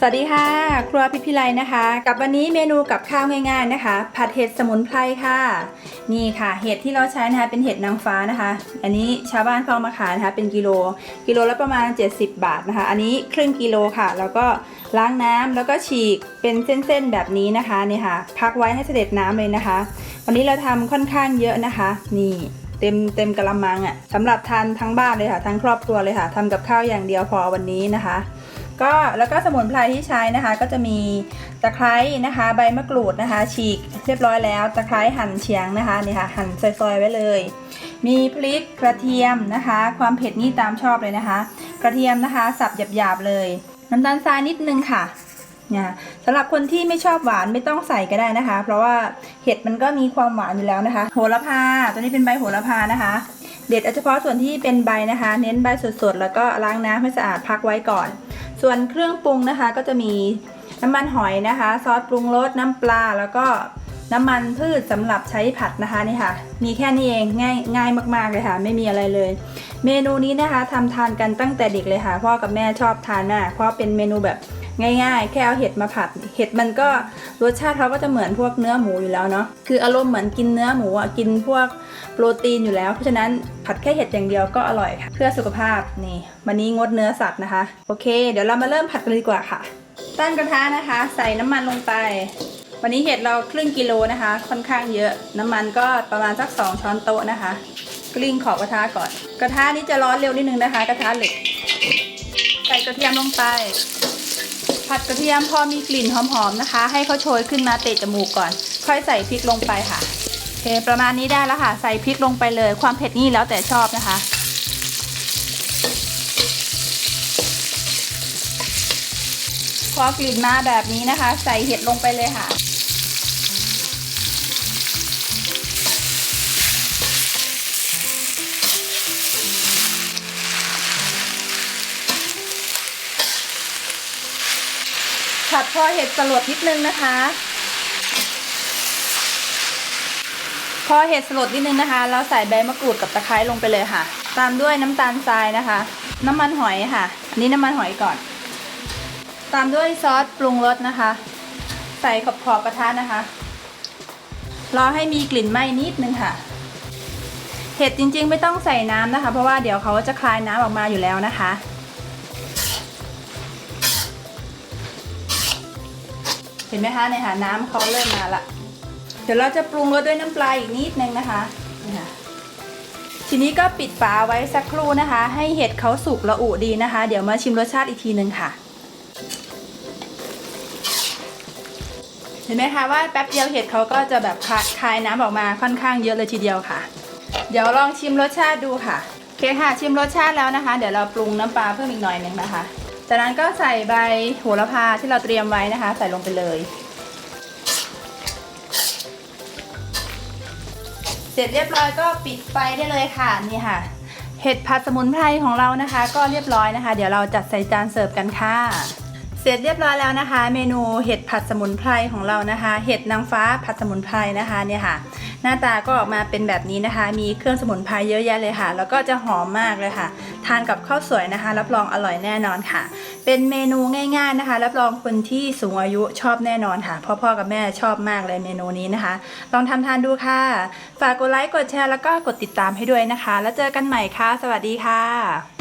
สวัสดีค่ะ ครัวพิพิไลนะคะ กับวันนี้เมนูกับข้าวง่ายๆนะคะ ผัดเห็ดสมุนไพรค่ะ นี่ค่ะ เห็ดที่เราใช้นะคะเป็นเห็ดนางฟ้านะคะ อันนี้ชาวบ้านเขาเอมาขายนะคะ เป็นกิโล กิโลละประมาณ 70 บาทนะคะ อันนี้ครึ่งกิโลค่ะ แล้วก็ล้างน้ำแล้วก็ฉีกเป็นเส้นๆแบบนี้นะคะนี่ค่ะ พักไว้ให้เสด็จน้ำเลยนะคะ วันนี้เราทำค่อนข้างเยอะนะคะ นี่เต็มเต็มกระมังอะ่ะสำหรับทานทั้งบ้านเลยค่ะ ทั้งครอบครัวเลยค่ะทำกับข้าวอย่างเดียวพอวันนี้นะคะ ก็แล้วก็สมุนไพรที่ใช้นะคะ ก็จะมีตะไคร้นะคะ ใบมะกรูดนะคะ ฉีกเรียบร้อยแล้ว ตะไคร้หั่นเฉียงนะคะนี่ค่ะหั่นซอยๆไว้เลย มีพริกกระเทียมนะคะ ความเผ็ดนี่ตามชอบเลยนะคะ กระเทียมนะคะ สับหยาบๆเลย น้ำตาลทรายนิดนึงค่ะเนี่ยสำหรับคนที่ไม่ชอบหวานไม่ต้องใส่ก็ได้นะคะ เพราะว่าเห็ดมันก็มีความหวานอยู่แล้วนะคะ โหระพาตัวนี้เป็นใบโหระพานะคะ เด็ดเอาเฉพาะส่วนที่เป็นใบนะคะ เน้นใบสดๆ แล้วก็ล้างน้ำให้สะอาดพักไว้ก่อน ส่วนเครื่องปรุงนะคะก็จะมีน้ำมันหอยนะคะ ซอสปรุงรสน้ำปลาแล้วก็น้ำมันพืชสำหรับใช้ผัดนะคะนี่ค่ะ มีแค่นี้เองง่ายง่ายมากๆเลยค่ะ ไม่มีอะไรเลย เมนูนี้นะคะทำทานกันตั้งแต่เด็กเลยค่ะ พ่อกับแม่ชอบทานมากเพราะเป็นเมนูแบบ ง่ายๆ แค่เอาเห็ดมาผัด เห็ดมันก็รสชาติเขาก็จะเหมือนพวกเนื้อหมูอยู่แล้วเนาะ คืออารมณ์เหมือนกินเนื้อหมูอะ กินพวกโปรตีนอยู่แล้ว เพราะฉะนั้นผัดแค่เห็ดอย่างเดียวก็อร่อยค่ะ เพื่อสุขภาพนี่วันนี้งดเนื้อสัตว์นะคะ โอเค เดี๋ยวเรามาเริ่มผัดกันเลยดีกว่าค่ะ ตั้งกระทะนะคะ ใส่น้ำมันลงไป วันนี้เห็ดเราครึ่งกิโลนะคะ ค่อนข้างเยอะ น้ำมันก็ประมาณสัก 2 ช้อนโต๊ะนะคะกลิ้งขอบกระทะก่อน กระทะนี้จะร้อนเร็วนิดนึงนะคะ กระทะเหล็ก ใส่กระเทียมลงไป ผัดกระเทียมพอมีกลิ่นหอมๆนะคะ ให้เขาโชยขึ้นมาเตะจมูกก่อน ค่อยใส่พริกลงไปค่ะโอเคประมาณนี้ได้แล้วค่ะ ใส่พริกลงไปเลย ความเผ็ดนี่แล้วแต่ชอบนะคะพอกลิ่นมาแบบนี้นะคะ ใส่เห็ดลงไปเลยค่ะ ผัดพอเห็ดสลดนิดนึงนะคะ พอเห็ดสลดนิดนึงนะคะเราใส่ใบมะกรูดกับตะไคร้ลงไปเลยค่ะ ตามด้วยน้ำตาลทรายนะคะ น้ำมันหอยค่ะ อันนี้น้ำมันหอยก่อน ตามด้วยซอสปรุงรสนะคะ ใส่ขอบขอบกระทะนะคะรอให้มีกลิ่นไหม้นิดนึงค่ะ เห็ดจริงๆไม่ต้องใส่น้ำนะคะ เพราะว่าเดี๋ยวเขาจะคลายน้ำออกมาอยู่แล้วนะคะ เห็นไหมคะเนี่ยค่ะน้ำเขาเริ่มมาละเดี๋ยวเราจะปรุงรสด้วยน้ำปลาอีกนิดนึงนะคะนี่ค่ะทีนี้ก็ปิดฝาไว้สักครู่นะคะ ให้เห็ดเขาสุกละอุดีนะคะ เดี๋ยวมาชิมรสชาติอีกทีหนึ่งค่ะ เห็นไหมคะว่าแป๊บเดียวเห็ดเขาก็จะแบบคาคายน้ำออกมาค่อนข้างเยอะเลยทีเดียวค่ะ เดี๋ยวลองชิมรสชาติดูค่ะโอเคค่ะชิมรสชาติแล้วนะคะ เดี๋ยวเราปรุงน้ำปลาเพิ่มอีกหน่อยหนึงนะคะ จากนั้นก็ใส่ใบโหระพาที่เราเตรียมไว้นะคะ ใส่ลงไปเลย เสร็จเรียบร้อยก็ปิดไฟได้เลยค่ะนี่ค่ะ เห็ดผัดสมุนไพรของเรานะคะ ก็เรียบร้อยนะคะ เดี๋ยวเราจัดใส่จานเสิร์ฟกันค่ะ เสร็จเรียบร้อยแล้วนะคะ เมนูเห็ดผัดสมุนไพรของเรานะคะ เห็ดนางฟ้าผัดสมุนไพรนะคะเนี่ยค่ะ หน้าตาก็ออกมาเป็นแบบนี้นะคะ มีเครื่องสมุนไพรเยอะแยะเลยค่ะ แล้วก็จะหอมมากเลยค่ะ ทานกับข้าวสวยนะคะ รับรองอร่อยแน่นอนค่ะ เป็นเมนูง่าย ๆนะคะ รับรองคนที่สูงอายุชอบแน่นอนค่ะพ่อพ่อกับแม่ชอบมากเลยเมนูนี้นะคะ ลองทำทานดูค่ะ ฝากกดไลค์กดแชร์แล้วก็กดติดตามให้ด้วยนะคะ แล้วเจอกันใหม่ค่ะ สวัสดีค่ะ